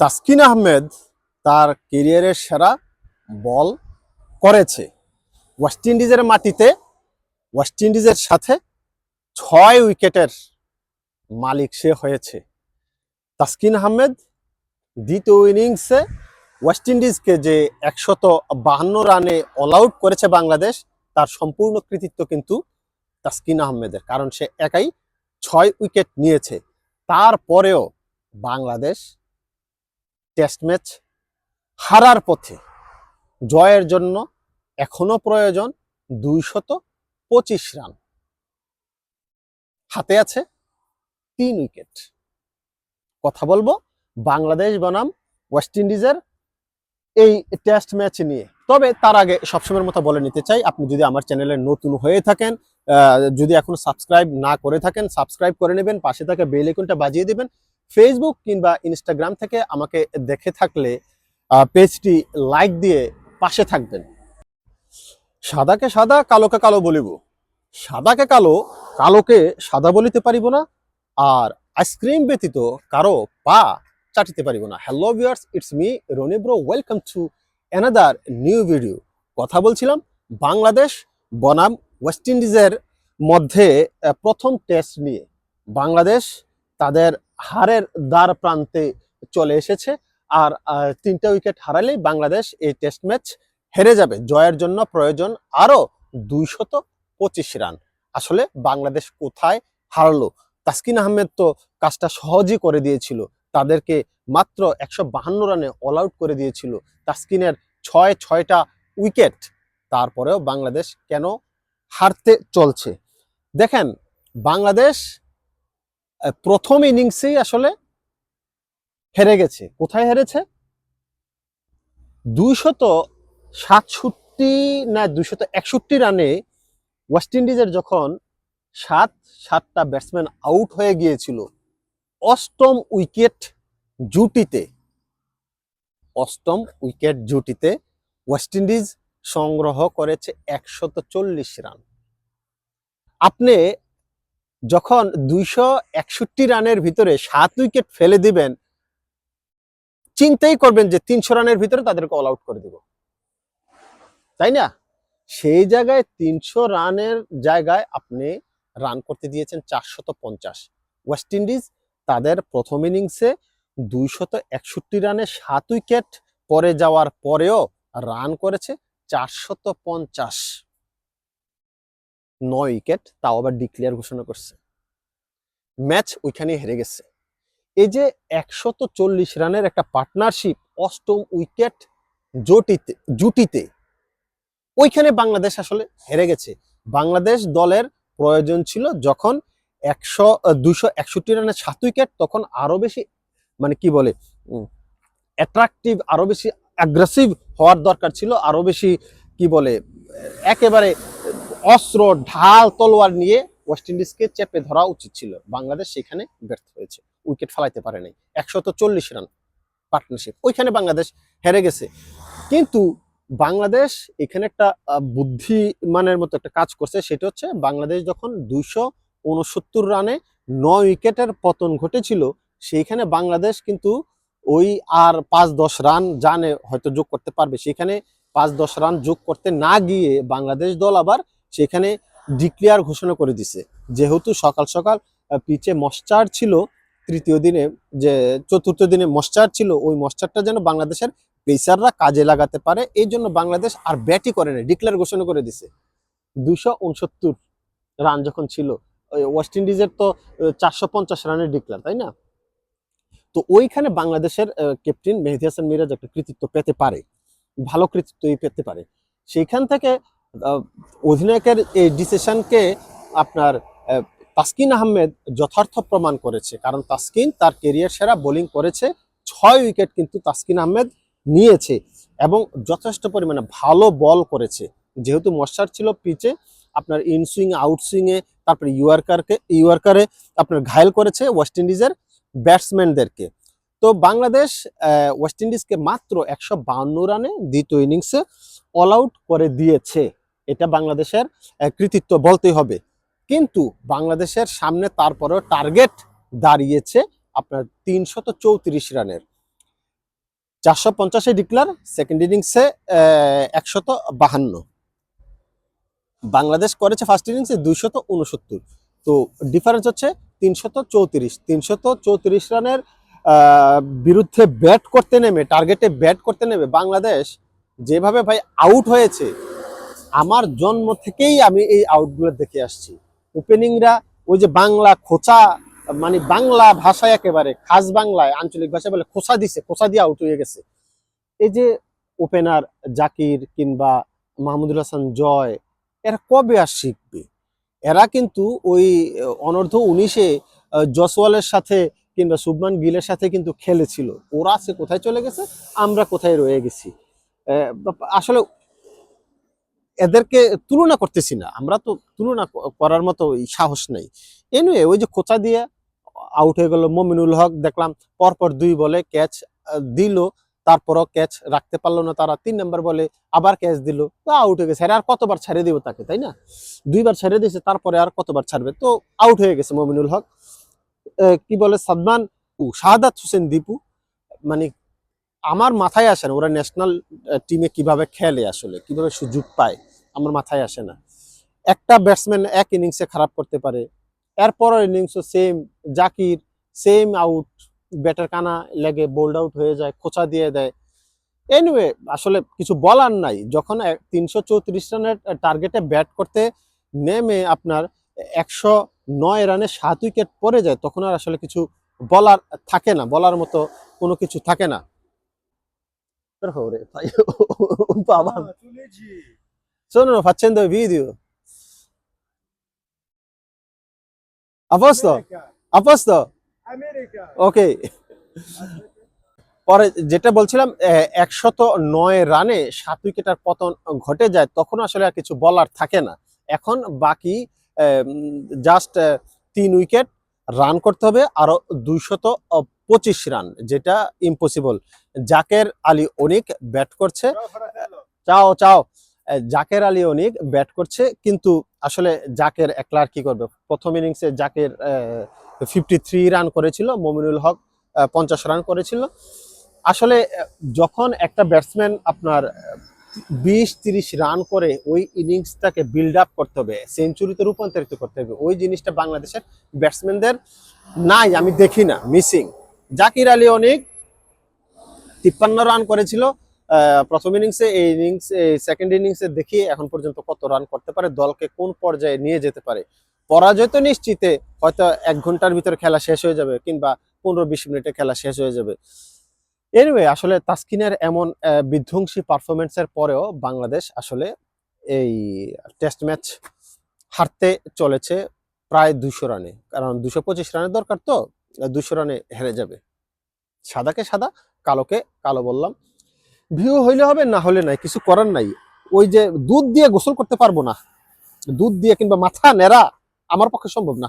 তাসকিন আহমেদ তার কেরিয়ারের সেরা বল করেছে। ওয়েস্ট ইন্ডিজের মাটিতে, ওয়েস্ট ইন্ডিজের সাথে ছয় উইকেটের মালিক সে হয়েছে। তাসকিন আহমেদ দ্বিতীয় ইনিংসে ওয়েস্ট ইন্ডিজকে যে একশত বাহান্ন রানে অল আউট করেছে বাংলাদেশ, তার সম্পূর্ণ কৃতিত্ব কিন্তু তাসকিন আহমেদের, কারণ সে একাই ছয় উইকেট নিয়েছে। তারপরেও বাংলাদেশ টেস্ট ম্যাচ হারার পথে। জয়ের জন্য এখনও প্রয়োজন দুইশত পঁচিশ রান। হাতে আছে তিন উইকেট। কথা বলব, বাংলাদেশ বনাম ওয়েস্ট ইন্ডিজের এই টেস্ট ম্যাচ নিয়ে। তবে তার আগে সবসময়ের মতো বলে নিতে চাই, আপনি যদি আমার চ্যানেলে নতুন হয়ে থাকেন যদি এখন সাবস্ক্রাইব না করে থাকেন, সাবস্ক্রাইব করে নেবেন, পাশে থাকা বেল আইকনটা বাজিয়ে দিবেন ফেসবুক কিংবা ইনস্টাগ্রাম থেকে আমাকে দেখে থাকলে পেজটি লাইক দিয়ে পাশে থাকবেন। সাদাকে সাদা, কালোকে কালো বলিব। সাদাকে কালো, কালোকে সাদা বলিতে পারিব না, আর আইসক্রিম ব্যতীত কারও পা চাটিতে পারিব না। Hello viewers it's me Rony bro welcome to another new video কথা বলছিলাম বাংলাদেশ বনাম ওয়েস্ট ইন্ডিজের মধ্যে প্রথম টেস্ট নিয়ে। বাংলাদেশ তাদের হারের দ্বার প্রান্তে চলে এসেছে। আর তিনটা উইকেট হারালেই বাংলাদেশ এই টেস্ট ম্যাচ হেরে যাবে। জয়ের জন্য প্রয়োজন আরও দুইশত পঁচিশ রান। আসলে বাংলাদেশ কোথায় হারলো? তাসকিন আহমেদ তো কাজটা সহজই করে দিয়েছিল। তাদেরকে মাত্র একশো বাহান্ন রানে অল আউট করে দিয়েছিল। তাসকিনের ছয়, ছয়টা উইকেট। তারপরেও বাংলাদেশ কেন হারতে চলছে? দেখেন, বাংলাদেশ প্রথম ইনিংসেই আসলে হেরে গেছে। কোথায় হেরেছে? দুইশত সাতষট্টি না, দুইশত একষট্টি রানে ওয়েস্ট ইন্ডিজের যখন সাত, সাতটা ব্যাটসম্যান আউট হয়ে গিয়েছিল অষ্টম উইকেট জুটিতে, অষ্টম উইকেট জুটিতে ওয়েস্ট ইন্ডিজ সংগ্রহ করেছে একশত চল্লিশ রান। আপনি যখন দুইশো একষট্টি রানের ভিতরে সাত উইকেট ফেলে দিবেন, চিন্তাই করবেন যে তিনশো রানের ভিতরে তাদেরকে অল আউট করে দিব। তাই না? সেই জায়গায় তিনশো রানের জায়গায় আপনি রান করতে দিয়েছেন চারশত পঞ্চাশ। ওয়েস্ট ইন্ডিজ তাদের প্রথম ইনিংসে দুইশত একষট্টি রানে সাত উইকেট পরে যাওয়ার পরেও রান করেছে চারশত পঞ্চাশ। নয় উইকেট, তাও আবার ডিক্লেয়ার ঘোষণা করছে। ম্যাচ ওইখানে হেরে গেছে। এই যে একশত চল্লিশ রানের একটা পার্টনারশিপ অষ্টম উইকেট জটিতে, জুটিতে, ওইখানে বাংলাদেশ আসলে হেরে গেছে। বাংলাদেশ দলের প্রয়োজন ছিল যখন একশো, দুশো একষট্টি রানের সাত উইকেট, তখন আরও বেশি মানে কি বলে অ্যাট্রাকটিভ আরও বেশি অ্যাগ্রেসিভ হওয়ার দরকার ছিল। আরও বেশি, কি বলে, একেবারে অস্ত্র, ঢাল, তলোয়ার নিয়ে ওয়েস্ট ইন্ডিজকে চেপে ধরা উচিত ছিল। বাংলাদেশ সেখানে ব্যর্থ হয়েছে। উইকেট ফেলাইতে পারে নাই। একশত চল্লিশ রান পার্টনারশিপ ওইখানে বাংলাদেশ হেরে গেছে। কিন্তু বাংলাদেশ এখানে একটা বুদ্ধিমানের মতো একটা কাজ করছে। সেটা হচ্ছে বাংলাদেশ যখন দুইশো উনসত্তর রানে নয় উইকেটের পতন ঘটেছিল, সেইখানে বাংলাদেশ কিন্তু ওই আর পাঁচ দশ রান জানে হয়তো যোগ করতে পারবে। সেখানে পাঁচ দশ রান যোগ করতে না গিয়ে বাংলাদেশ দল আবার সেখানে ডিক্লেয়ার ঘোষণা করে দিছে। যেহেতু সকাল সকাল পিচে মশ্চার ছিল, তৃতীয় দিনে যে, চতুর্থ দিনে মশ্চার ছিল, ওই মশ্চারটা যেন বাংলাদেশের পেসাররা কাজে লাগাতে পারে, এই জন্য বাংলাদেশ আর ব্যাটই করে না ডিক্লেয়ার ঘোষণা করে দিছে। দুশো উনসত্তর রান যখন ছিল ওয়েস্ট ইন্ডিজের তো চারশো পঞ্চাশ রানের ডিক্লেয়ার তাই না? তো ওইখানে বাংলাদেশের ক্যাপ্টেন মেহেদি হাসান মিরাজ একটা কৃতিত্ব পেতে পারে, ভালো কৃতিত্বই পেতে পারে। সেইখান থেকে অধিনায়কের এই ডিসিশনকে আপনার তাসকিন আহমেদ যথার্থ প্রমাণ করেছে। কারণ তাসকিন তার কেরিয়ার সেরা বোলিং করেছে, ছয় উইকেট কিন্তু তাসকিন আহমেদ নিয়েছে এবং যথেষ্ট পরিমাণে ভালো বল করেছে। যেহেতু মশার ছিল পিচে আপনার ইনসুইং আউটসুইংয়ে তারপরে ইউয়ার্কারকে, ইউয়ার্কারে আপনার ঘায়েল করেছে ওয়েস্ট ইন্ডিজের ব্যাটসম্যানদেরকে তো বাংলাদেশ ওয়েস্ট ইন্ডিজকে মাত্র একশো রানে দ্বিতীয় ইনিংসে অল আউট করে দিয়েছে। এটা বাংলাদেশের কৃতিত্ব বলতেই হবে। কিন্তু বাংলাদেশের সামনে তারপরেও টার্গেট দাঁড়িয়েছে আপনার তিনশত চৌত্রিশ রানের। চারশো পঞ্চাশে ডিক্লার, সেকেন্ড ইনিংসে একশত বাহান্ন। বাংলাদেশ করেছে ফার্স্ট ইনিংসে দুইশত উনসত্তর। তো ডিফারেন্স হচ্ছে তিনশত চৌত্রিশ। তিনশত চৌত্রিশ রানের বিরুদ্ধে ব্যাট করতে নেমে, টার্গেটে ব্যাট করতে নেমে বাংলাদেশ যেভাবে ভাই আউট হয়েছে আমার জন্ম থেকেই আমি এই আউটগুলো দেখে আসছি। ওপেনিংরা ওই যে বাংলা খোঁচা মানে বাংলা ভাষায় একেবারে খাস বাংলায় আঞ্চলিক ভাষায় বলে খোঁচা দিছে খোঁচা দিয়ে আউট হয়ে গেছে। এই যে ওপেনার জাকির কিংবা মাহমুদুল হাসান জয় এরা কবে আর শিখবে? এরা কিন্তু ওই আহ, অনূর্ধ্ব উনিশে জসওয়ালের সাথে কিংবা শুভমান গিলের সাথে কিন্তু খেলেছিল। ওরা সে কোথায় চলে গেছে? আমরা কোথায় রয়ে গেছি? আসলে এদেরকে তুলনা করতেছি না। আমরা তো তুলনা করার মতো সাহস নেই। এনিওয়ে ওই যে খোঁচা দিয়ে আউট হয়ে গেল মমিনুল হক। দেখলাম পরপর দুই বলে ক্যাচ দিল। তারপরও ক্যাচ রাখতে পারল না তারা। তিন নম্বর বলে আবার ক্যাচ দিল। তো আউট হয়ে গেছে। আরে কতবার ছেড়ে দিব তাকে, তাই না? দুইবার ছেড়ে দিয়েছে, তারপরে আর কতবার ছাড়বে? তো আউট হয়ে গেছে মমিনুল হক। কি বলে? সাদমান ও শাহাদাত হোসেন দীপু। মানে আমার মাথায় আসে না, ওরা ন্যাশনাল টিমে কীভাবে খেলে আসলে, কীভাবে সুযোগ পায়, আমার মাথায় আসে না। একটা ব্যাটসম্যান এক ইনিংসে খারাপ করতে পারে এরপর ইনিংসও same Zakir same out batter কানা লেগে বোল্ড আউট হয়ে যায়, খোঁচা দিয়ে দেয়। এনিওয়ে আসলে কিছু বলার নাই, যখন তিনশো চৌত্রিশ রানের টার্গেটে ব্যাট করতে নেমে আপনার একশো নয় রানে সাত উইকেট পড়ে যায়, তখন আর আসলে কিছু বলার থাকে না, বলার মতো কোনো কিছু থাকে না। Per favore, fai un po' avanti. Ah, tu leggi Sono facendo i video. A posto? America, A posto? America. ওকে পরে যেটা বলছিলাম একশত নয় রানে সাত উইকেটার পতন ঘটে যায় তখন আসলে আর কিছু বলার থাকে না এখন বাকি জাস্ট তিন উইকেট রান করতে হবে আরও দুইশত পঁচিশ রান যেটা ইম্পসিবল জাকের আলী অনিক ব্যাট করছে। চাও চাও জাকের আলী অনিক ব্যাট করছে কিন্তু আসলে জাকের একলা আর কি করবে? প্রথম ইনিংসে জাকের ফিফটি থ্রি রান করেছিল মমিনুল হক পঞ্চাশ রান করেছিল। আসলে যখন একটা ব্যাটসম্যান আপনার বিশ তিরিশ রান করে ওই ইনিংসটাকে বিল্ড আপ করতে হবে সেঞ্চুরিতে রূপান্তরিত করতে হবে ওই জিনিসটা বাংলাদেশের ব্যাটসম্যানদের নাই আমি দেখি না মিসিং জাকির আলী অনেক তিপ্পান্ন রান করেছিল। প্রথম ইনিংসে এই ইনিংস সেকেন্ড ইনিংসে দেখি এখন পর্যন্ত কত রান করতে পারে, দলকে কোন পর্যায়ে নিয়ে যেতে পারে। পরাজয় তো নিশ্চিতে, হয়তো এক ঘণ্টার ভিতরে খেলা শেষ হয়ে যাবে কিংবা পনেরো বিশ মিনিটে খেলা শেষ হয়ে যাবে। এনিওয়ে আসলে তাসকিনের এমন বিধ্বংসী পারফরমেন্সের পরেও বাংলাদেশ আসলে এই টেস্ট ম্যাচ হারতে চলেছে প্রায় দুশো রানে। কারণ দুশো পঁচিশ রানের দরকার তো। দুশো রানে হেরে যাবে। সাদাকে সাদা, কালোকে কালো বললাম। ভিউ হইলে হবে, না হলে নাই, কিছু করার নাই। ওই যে দুধ দিয়ে গোসল করতে পারব না। দুধ দিয়ে কিংবা মাথা নেড়া আমার পক্ষে সম্ভব না।